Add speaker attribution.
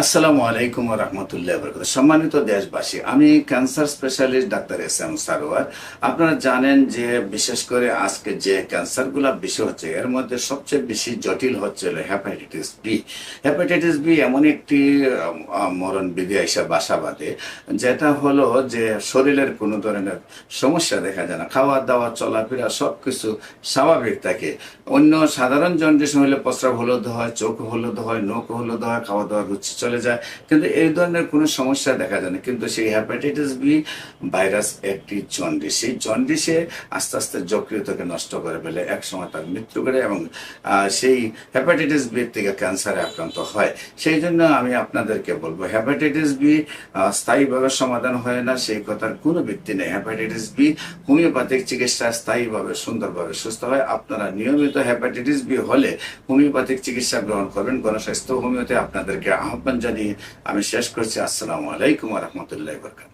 Speaker 1: আসসালামু আলাইকুম রহমতুল্লাহ বরকত সম্মানিত দেশবাসী, আমি cancer specialist doctor S M Sarwar. আপনারা জানেন যে বিশেষ করে আজকে যে ক্যান্সারগুলো বেশি হচ্ছে, এর মধ্যে সবচেয়ে বেশি জটিল হচ্ছে হ্যাপাটাইটিস বি। হ্যাপাটাইটিস বি এমন একটি মরণ বিধি এসে বাসা বাঁধে, যেটা হলো যে শরীরের কোনো ধরনের সমস্যা দেখা যায় না। খাওয়া দাওয়া চলাফেরা সব কিছু স্বাভাবিক থাকে। অন্য সাধারণ জন্ডিস হলে প্রস্রাব হলুদ হয়, চোখ হলুদ হয়, নখ হলুদ হয় খাওয়া দাওয়া রুচি চলে যায়। কিন্তু এই ধরনের কোনো সমস্যা দেখা যায় না। কিন্তু সেই হ্যাপাটাইটিস বি ভাইরাস একটি জন্ডিস সেই জন্ডিসে আস্তে আস্তে যকৃতকে নষ্ট করে ফেলে এক সময় তার মৃত্যু করে এবং সেই হ্যাপাটাইটিস বি থেকে ক্যান্সারে আক্রান্ত হয়। সেই জন্য আমি আপনাদেরকে বলব হ্যাপাটাইটিস বি স্থায়ীভাবে সমাধান হয় না, সেই কথার কোনো ভিত্তি নেই। হ্যাপাটাইটিস বি হোমিওপ্যাথিক চিকিৎসা স্থায়ীভাবে, সুন্দরভাবে সুস্থ হয়। আপনারা নিয়মিত হ্যাপাটাইটিস বি হলে হোমিওপ্যাথিক চিকিৎসা গ্রহণ করবেন। গণস্বাস্থ্য হোমিওতে আপনাদেরকে আহ্বান জানিয়ে আমি শেষ করছি। আসসালামু আলাইকুম রহমতুল্লাহ বরকাত